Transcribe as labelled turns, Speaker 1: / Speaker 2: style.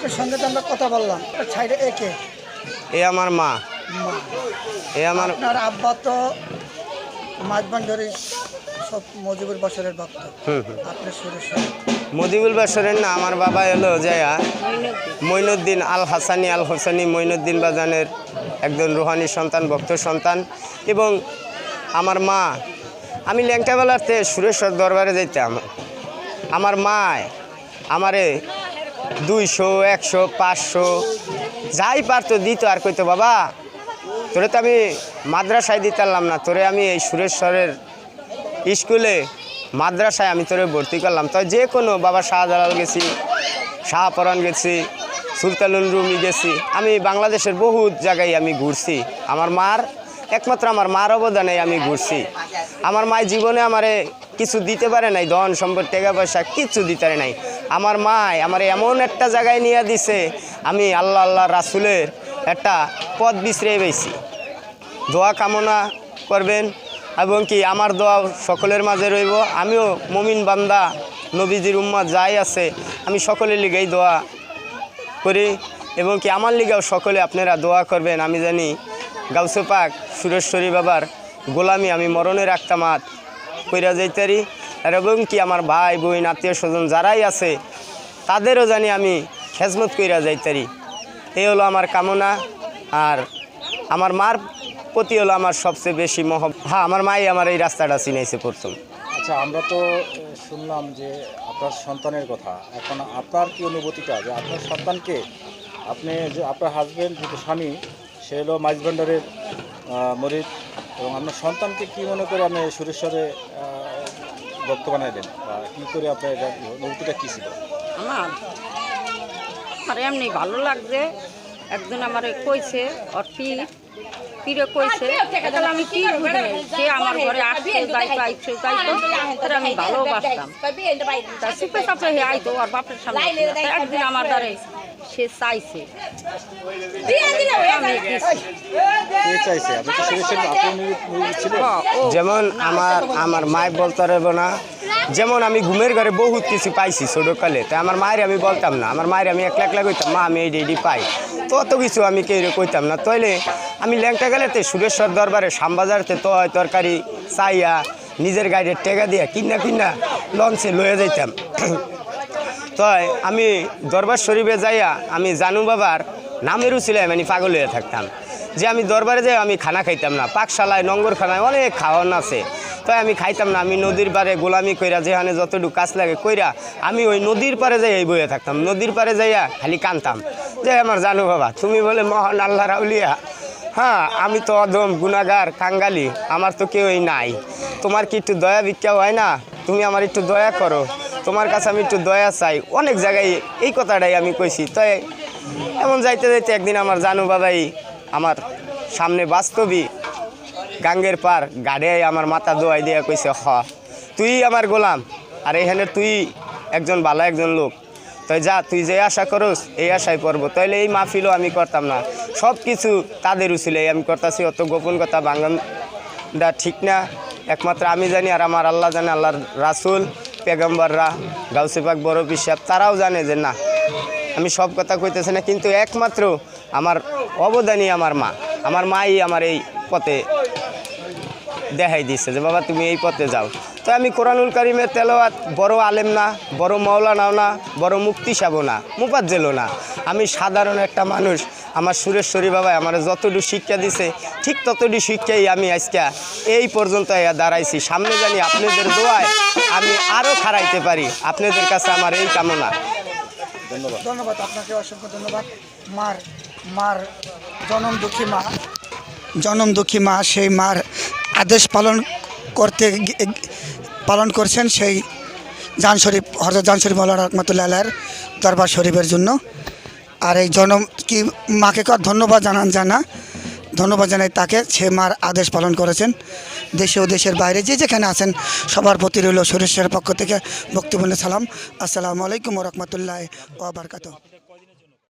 Speaker 1: আপনার সঙ্গে তো আমরা কথা বললাম সাইডে একে
Speaker 2: এ আমার মা।
Speaker 1: মা।
Speaker 2: এ আমার
Speaker 1: আপনার আব্বা তো মাঝবান্ডরি সব মজিবুর বছরের ভক্ত। আপনার সুরেশ্বর
Speaker 2: মদিবুল বাসরের না আমার বাবা এলো জয়া মইনুদ্দিন আল হাসানি আল হোসানি মইনুদ্দিন বাজানের একজন রুহানি সন্তান ভক্ত সন্তান। এবং আমার মা আমি ল্যাংটাবেলাতে সুরেশ্বর দরবারে যাইতাম। আমার মায় আমারে দুইশো, একশো, পাঁচশো, যাই পারতো দিত আর কইতো, বাবা, তোরে তো আমি মাদ্রাসায় দিতাম না, তোরে আমি এই সুরেশ্বরের স্কুলে মাদ্রাসায় আমি তোরে ভর্তি করলাম। তো যে কোনো, বাবা শাহজালাল গেছি শাহপরান গেছি, সুলতানুল রুমি গেছি। আমি বাংলাদেশের বহুত জায়গায় আমি ঘুরছি। আমার মার, একমাত্র আমার মার অবদানে আমি ঘুরছি। আমার মায় জীবনে আমারে কিছু দিতে পারে নাই, ধন সম্পদ, টাকা পয়সা, কিচ্ছু দিতে পারে নাই। আমার মায় আমার এমন একটা জায়গায় নিয়ে দিছে, আমি আল্লাহ আল্লাহ রাসুলের একটা পথ বিছড়ে পেয়েছি দোয়া কামনা করবেন এবং কি আমার দোয়া সকলের মাঝে রইব। আমিও মমিন বান্দা, নবীজির উম্মা যাই আছে, আমি সকলের লিগেই দোয়া করি এবং কি আমার লিগেও সকলে আপনারা দোয়া করবেন। আমি জানি গাউসে পাক সুরেশ্বরী বাবার গোলামি আমি মরণে রাখতাম হাত কইরা যাইতারি। এবং কি, আমার ভাই, বোন, আত্মীয় স্বজন যারাই আছে, তাদেরও জানি আমি খেজমত কইরা যাইতারি। এই হলো আমার কামনা, আর আমার মার প্রতি হলো আমার সবচেয়ে বেশি মহ হ্যাঁ আমার মাই আমার এই রাস্তাটা চিনাইছে প্রথম।
Speaker 3: আচ্ছা আমরা তো শুনলাম যে আপনার সন্তানের কথা। এখন আপনার কি অনুভূতিটা? যে আপনার সন্তানকে আপনি যে আপনার হাজবেন্ড যে স্বামী, সে হলো মাইজভান্ডারের মরিদ। এবং আপনার সন্তানকে কি মনে করে আপনি সুরেশ্বরে ভক্ত বানাইলেন বা কী করে আপনার কী ছিল?
Speaker 4: আমার আমার এমনি ভালো লাগছে। একজন আমার কইছে ওর পীরে কইছে তাহলে আমি কি বুঝি সে আমার ঘরে আসছে যাইতো আইছে যাইতো? তাহলে আমি ভালোবাসতাম। তা সুপে সাপে হে আইতো আর বাপের সামনে একদিন আমার দ্বারে সে চাইছে। হ্যাঁ,
Speaker 2: যেমন আমার আমার মায় বলতে পারব না যেমন আমি ঘুমের ঘরে বহুত কিছু পাইছি ছোটোকালে তাই আমার মায়ের আমি বলতাম না। আমার মায়ের আমি একলা একলা কইতাম, মা, আমি এই ডেডি পাই। তো অত কিছু আমি কেউ কইতাম না। তইলে আমি ল্যাংটা গেলেতে সুরেশ্বর দরবারে শ্যামবাজারতে তয় তরকারি চাইয়া নিজের গাড়ির টেকা দিয়া কিনা কিনা লঞ্চে লয়ে যাইতাম। তয় আমি দরবার শরীফে যাইয়া আমি জানু বাবার নামের উচিলায় মানে পাগল হয়ে থাকতাম। যে আমি দরবারে যাই আমি খানা খাইতাম না। পাকশালায়, নঙ্গরখানায় অনেক খাওয়ান আছে। তাই আমি খাইতাম না, আমি নদীর পারে গোলামি কইরা যেখানে যতটুকু কাজ লাগে কইরা আমি ওই নদীর পারে যাই এই বইয়ে থাকতাম। নদীর পারে যাইয়া খালি কানতাম। যে আমার জানো বাবা, তুমি বলে মহান আল্লাহ রাউলিয়া। হ্যাঁ আমি তো অদম গুনাগার কাঙ্গালি, আমার তো কেউই নাই। তোমার কি একটু দয়া ভিক্ষা হয় না? তুমি আমার একটু দয়া করো। তোমার কাছে আমি একটু দয়া চাই। অনেক জায়গায় এই কথাটাই আমি কইছি। তাই এমন যাইতে যাইতে একদিন আমার জানু বাবাই আমার সামনে বাস্তবই গাঙ্গের পার, গাড়ে আমার মাথা দোয়াই দিয়া কইছে, হ। তুই আমার গোলাম? আর এখানে তুই একজন ভালো একজন লোক। তাই যা, তুই যে আশা করস, এই আশায় করব। তাইলে এই মাহফিলও আমি করতাম না। সব কিছু তাদের উচিলে আমি করতেছি, অত গোপন কথা বাঙ্গানটা ঠিক না। একমাত্র আমি জানি আর আমার আল্লাহ জানে, আল্লাহর রাসুল, পেগম্বররা, গাউসিপাক, বড় পিসাব, তারাও জানে যে না, আমি সব কথা কইতেছি না। কিন্তু একমাত্র আমার অবদানই আমার মা। আমার মাই আমার এই পথে দেখাই দিচ্ছে যে, বাবা, তুমি এই পথে যাও। তো আমি কোরআনুল কারিমের তেলাওয়াত বড় আলেম না, বড় মাওলানাও না, বড় মুক্তি সাবো না মুপাজ্জেলও না। আমি সাধারণ একটা মানুষ, আমার সুরেশ্বরী বাবা আমার যতটুকু শিক্ষা দিছে, ঠিক ততটুকু শিক্ষাই আমি আজকে এই পর্যন্ত দাঁড়াইছি। সামনে জানি আপনাদের দোয়ায় আমি আরও খারাইতে পারি। আপনাদের কাছে আমার এই কামনা।
Speaker 3: ধন্যবাদ।
Speaker 1: ধন্যবাদ। আপনাকে অসংখ্য ধন্যবাদ। মার মার জনম দুঃখী মা, জনম দুঃখী মা, সেই মার আদেশ পালন করতে পালন করছেন সেই জান শরীফ হরজত জান শরীফ মৌলানা রহমতুল্লাহ দরবার শরীফের জন্য। আর এই জনম কি মাকে কর ধন্যবাদ জানান, জানা ধন্যবাদ জানাই তাকে, সে মার আদেশ পালন করেছেন। দেশে ও দেশের বাইরে যে যেখানে আছেন, সবার প্রতি রইল সুরেশ্বরের পক্ষ থেকে বক্তব্য সালাম। আসসালামু আলাইকুম রহমতুল্লাহ ওবরকাত